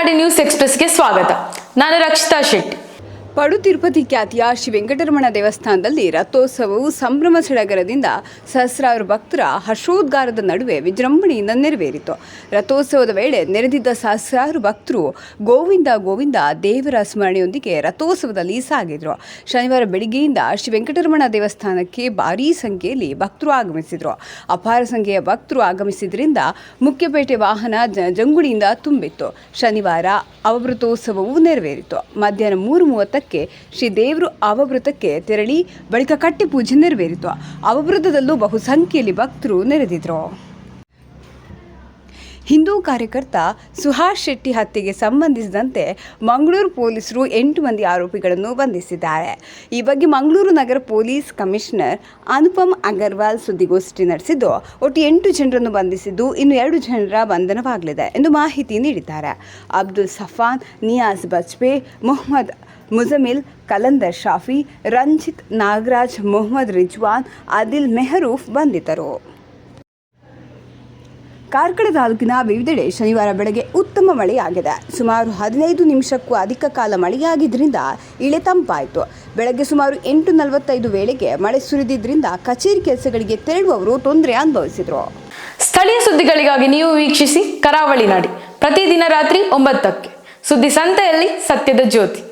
ನಾಡಿ ನ್ಯೂಸ್ ಎಕ್ಸ್ಪ್ರೆಸ್ಗೆ ಸ್ವಾಗತ. ನಾನು ರಕ್ಷಿತಾ ಶೆಟ್ಟಿ. ಪಡು ತಿರುಪತಿ ಖ್ಯಾತಿಯ ಶ್ರೀ ವೆಂಕಟರಮಣ ದೇವಸ್ಥಾನದಲ್ಲಿ ರಥೋತ್ಸವವು ಸಂಭ್ರಮ ಸಡಗರದಿಂದ ಸಹಸ್ರಾರು ಭಕ್ತರ ಹರ್ಷೋದ್ಗಾರದ ನಡುವೆ ವಿಜೃಂಭಣೆಯಿಂದ ನೆರವೇರಿತು. ರಥೋತ್ಸವದ ವೇಳೆ ನೆರೆದಿದ್ದ ಸಹಸ್ರಾರು ಭಕ್ತರು ಗೋವಿಂದ ಗೋವಿಂದ ದೇವರ ಸ್ಮರಣೆಯೊಂದಿಗೆ ರಥೋತ್ಸವದಲ್ಲಿ ಸಾಗಿದ್ರು. ಶನಿವಾರ ಬೆಳಿಗ್ಗೆಯಿಂದ ಶ್ರೀ ವೆಂಕಟರಮಣ ದೇವಸ್ಥಾನಕ್ಕೆ ಭಾರೀ ಸಂಖ್ಯೆಯಲ್ಲಿ ಭಕ್ತರು ಆಗಮಿಸಿದರು. ಅಪಾರ ಸಂಖ್ಯೆಯ ಭಕ್ತರು ಆಗಮಿಸಿದ್ರಿಂದ ಮುಖ್ಯಪೇಟೆ ವಾಹನ ಜಂಗುಡಿಯಿಂದ ತುಂಬಿತ್ತು. ಶನಿವಾರ ಅವಭೃತೋತ್ಸವವು ನೆರವೇರಿತು. ಮಧ್ಯಾಹ್ನ ಮೂರು ಮೂವತ್ತಕ್ಕೆ ಶ್ರೀ ದೇವರು ಅವಭೃತಕ್ಕೆ ತೆರಳಿ, ಬಳಿಕ ಕಟ್ಟಿ ಪೂಜೆ ನೆರವೇರಿತು. ಅವಭೃತದಲ್ಲೂ ಬಹುಸಂಖ್ಯೆಯಲ್ಲಿ ಭಕ್ತರು ನೆರೆದಿದ್ರು. ಹಿಂದೂ ಕಾರ್ಯಕರ್ತ ಸುಹಾಸ್ ಶೆಟ್ಟಿ ಹತ್ಯೆಗೆ ಸಂಬಂಧಿಸಿದಂತೆ ಮಂಗಳೂರು ಪೊಲೀಸರು ಎಂಟು ಮಂದಿ ಆರೋಪಿಗಳನ್ನು ಬಂಧಿಸಿದ್ದಾರೆ. ಈ ಬಗ್ಗೆ ಮಂಗಳೂರು ನಗರ ಪೊಲೀಸ್ ಕಮಿಷನರ್ ಅನುಪಮ್ ಅಗರ್ವಾಲ್ ಸುದ್ದಿಗೋಷ್ಠಿ ನಡೆಸಿದ್ದು, ಒಟ್ಟು ಎಂಟು ಜನರನ್ನು ಬಂಧಿಸಿದ್ದು ಇನ್ನು ಎರಡು ಜನರ ಬಂಧನವಾಗಲಿದೆ ಎಂದು ಮಾಹಿತಿ ನೀಡಿದ್ದಾರೆ. ಅಬ್ದುಲ್ ಸಫಾನ್, ನಿಯಾಜ್ ಬಜ್ಪೆ, ಮೊಹಮ್ಮದ್ ಮುಜಮಿಲ್, ಕಲಂದರ್ ಶಾಫಿ, ರಂಜಿತ್, ನಾಗರಾಜ್, ಮೊಹಮ್ಮದ್ ರಿಜ್ವಾನ್, ಆದಿಲ್ ಮೆಹರೂಫ್ ಬಂಧಿತರು. ಕಾರ್ಕಳ ತಾಲೂಕಿನ ವಿವಿಧೆಡೆ ಶನಿವಾರ ಬೆಳಗ್ಗೆ ಉತ್ತಮ ಮಳೆಯಾಗಿದೆ. ಸುಮಾರು ಹದಿನೈದು ನಿಮಿಷಕ್ಕೂ ಅಧಿಕ ಕಾಲ ಮಳೆಯಾಗಿದ್ದರಿಂದ ಇಳೆ ತಂಪಾಯಿತು. ಬೆಳಗ್ಗೆ ಸುಮಾರು ಎಂಟು ನಲವತ್ತೈದು ವೇಳೆಗೆ ಮಳೆ ಸುರಿದಿದ್ದರಿಂದ ಕಚೇರಿ ಕೆಲಸಗಳಿಗೆ ತೆರಳುವವರು ತೊಂದರೆ ಅನುಭವಿಸಿದರು. ಸ್ಥಳೀಯ ಸುದ್ದಿಗಳಿಗಾಗಿ ನೀವು ವೀಕ್ಷಿಸಿ ಕರಾವಳಿ ನಾಡಿ. ಪ್ರತಿದಿನ ರಾತ್ರಿ ಒಂಬತ್ತಕ್ಕೆ. ಸುದ್ದಿ ಸಂತೆಯಲ್ಲಿ ಸತ್ಯದ ಜ್ಯೋತಿ.